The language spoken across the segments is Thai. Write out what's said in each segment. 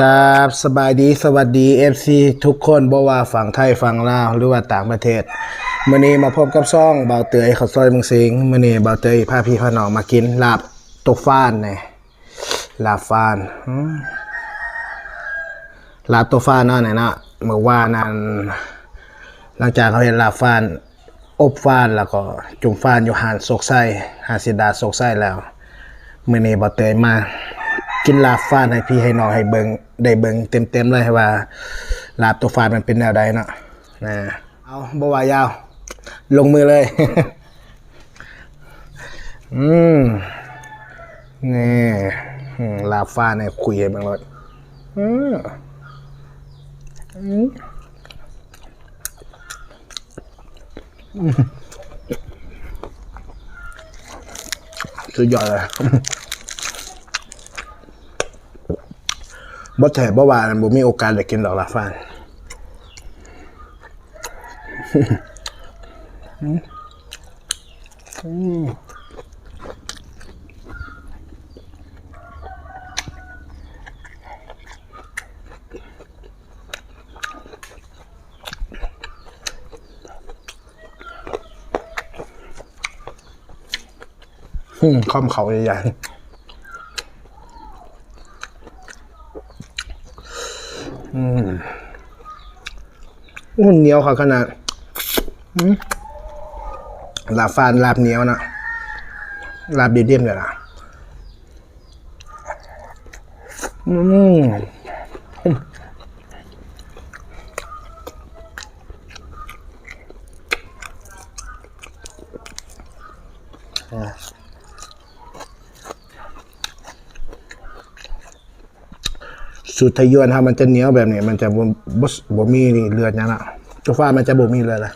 กับสบายดีสวัสดี FC ทุกคนบ่ว่าฝั่งไทยฝั่งลาวหรือว่าต่างประเทศมื้อนี้มาพบกับซ่องเบาเตยข้าวซอยเมืองสิงห์มื้อนี้เบาเตยพาพี่พาน้องมากินลาบตกฟ้านนี่ลาบฟ้านลาบตกฟ้านเนาะนี่เนะเมื่อว่านั้นหลังจากเขาเห็นลาบฟ้าน อบฟ้านแล้วก็จุ่มฟ้านอยู่หานโศกไส้หาสิดาโศกไส้แล้วมื้อนี้เบาเตยมา กินลาบฟาให้พี่ให้น้องให้เบิงได้เบิงเต็มๆเลยว่า ลาบตัวฟามันเป็นแนวใดเนาะนะเอาบ่ว่ายาว ลงมือเลย อืมนี่ลาบฟาเนี่ยคุยให้เบิงรถอืมอืมอืมสุดยอดเลย บ่แถบ่ว่าบ่มีโอกาสได้กินดอกลาฟานอืมข้อมเขาใหญ่ๆ อุ่นเหนียวเขาขนาดลาบฟานลาบเหนียวนะลาบดีเดียมเลยล่ะอืม สูตรไทยยวนครับมันจะเหนียวแบบนี้ มันจะบ่บ่บ่มีเลือดหยังอะตัวฟ้ามันจะบ่มีเลือดละ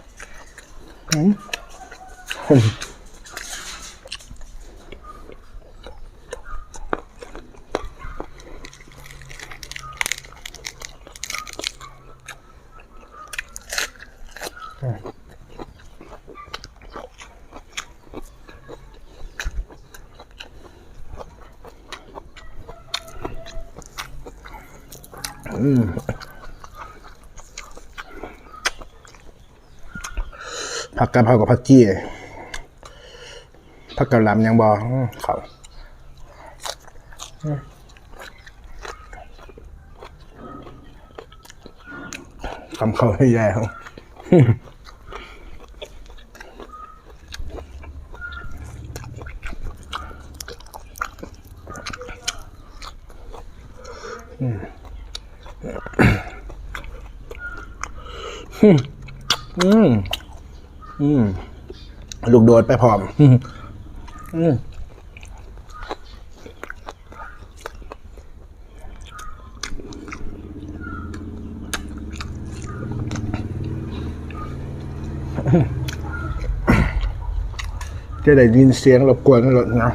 อืมผักกะเพรากับผักจี้ผักกะหล่ำยังบ่อเขาอืมคำเขาให้แย่ครับอืม อืมลูกโดดไปพร้อมอืมอืมจะได้ยินเสียงรบกวนรถนะ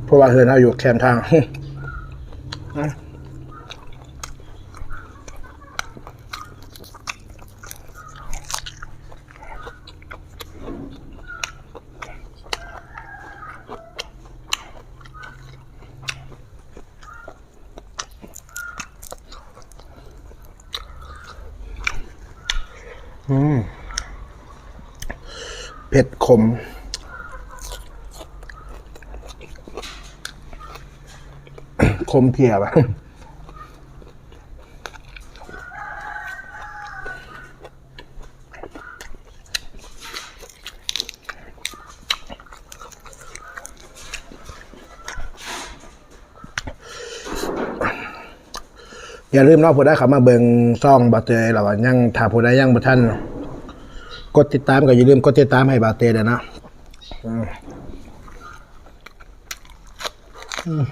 เพ ราะว่าเฮือนเราอยู่แคมทางเผ็ดขม คมเพียบอะอย่าลืมเนาะผู้ได้ข้ามาเบิงซ่องบาเตยแล้วว่ายังถ้าผู้ใดยังบ่ทันกดติดตามก็อย่าลืมกดติดตามให้บาเต้ด้วยนะ อืม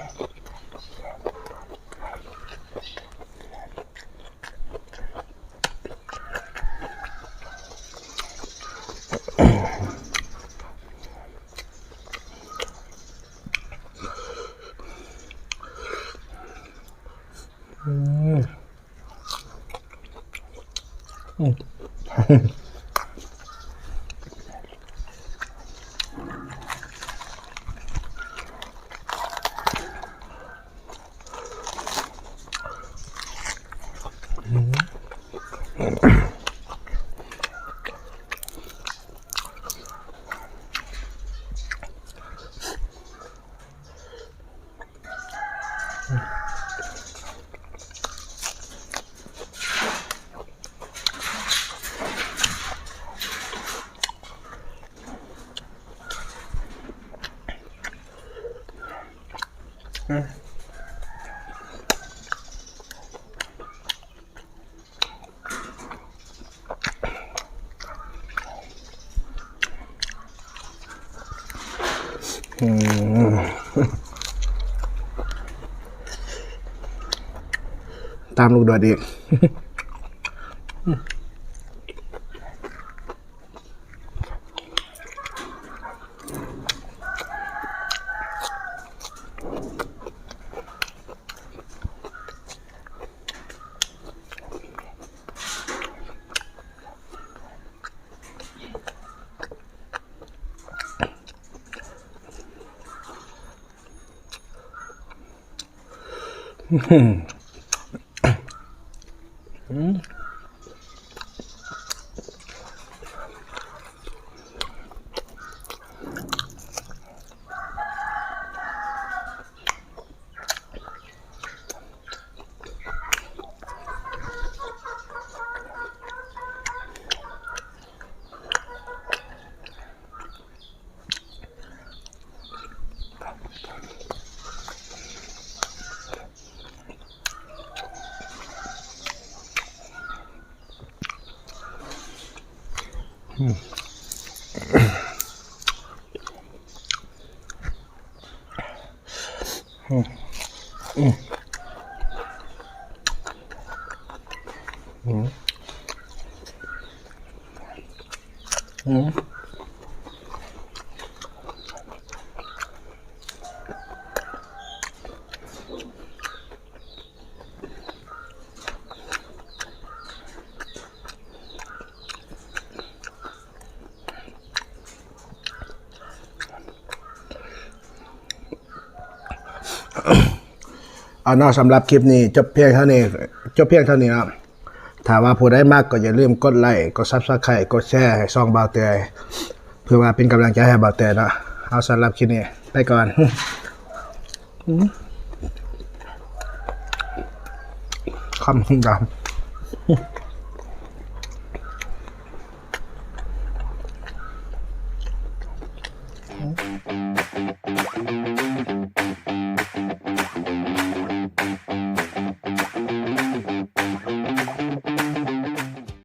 Mm-hmm. ตามลูกโดดอีก hmm. hmm? Mm-hmm. เอาเนอกสำหรับคลิปนี้จบเพียงเท่านี้จบเพียงเท่านี้ครับถ้าว่าผู้ได้มากก็อย่าลืมกดไลค์กดซับสไครต์กดแชร์ให้ซ่องเบาเตยเพื่อว่าเป็นกำลังใจให้เบาเตยเนาะเอาสำหรับคลิปนี้ไปก่อนคำดำ